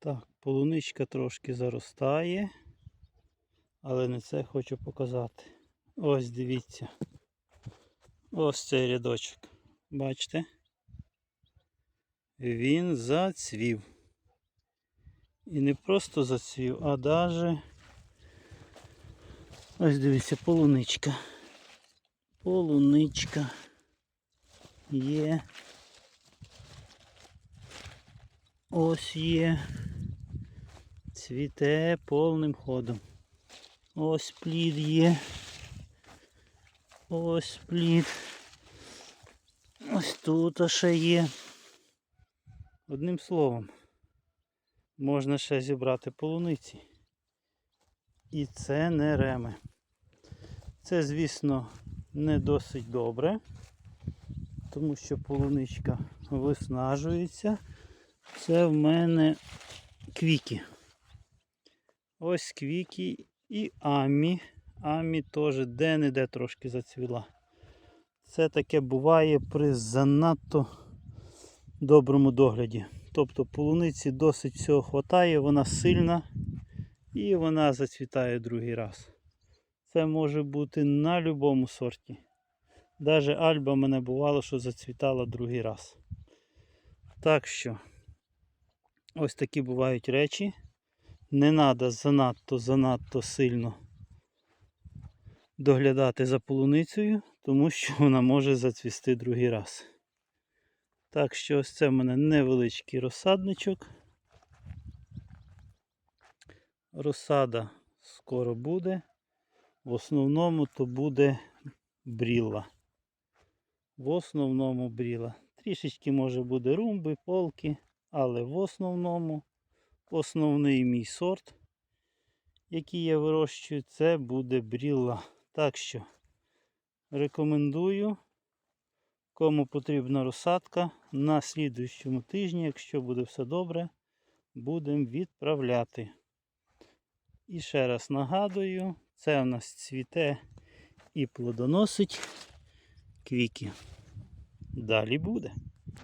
Так, полуничка трошки заростає, але не це хочу показати. Ось дивіться. Ось цей рядочок. Бачите? Він зацвів. І не просто зацвів, а даже ось дивіться, полуничка. Полуничка є. Ось є. Цвіте повним ходом. Ось плід є. Ось плід. Ось тут ще є. Одним словом, можна ще зібрати полуниці. І це не реми. Це, звісно, не досить добре, тому що полуничка виснажується. Це в мене квіки. Ось квіки і амі. Амі теж де-не-де трошки зацвіла. Це таке буває при занадто доброму догляді. Тобто полуниці досить всього хватає, вона сильна і вона зацвітає другий раз. Це може бути на будь-якому сорті. Даже альба мене бувало, що зацвітала другий раз. Так що, ось такі бувають речі. Не треба занадто занадто сильно доглядати за полуницею, тому що вона може зацвісти другий раз. Так що ось це в мене невеличкий розсадничок. Розсада скоро буде. В основному то буде бріла. В основному бріла. Трішечки може буде румби, полки, але в основному основний мій сорт, який я вирощую, це буде бріла. Так що рекомендую, кому потрібна розсадка, на слідуючому тижні, якщо буде все добре, будемо відправляти. І ще раз нагадую, це у нас цвіте і плодоносить квіки. Далі буде.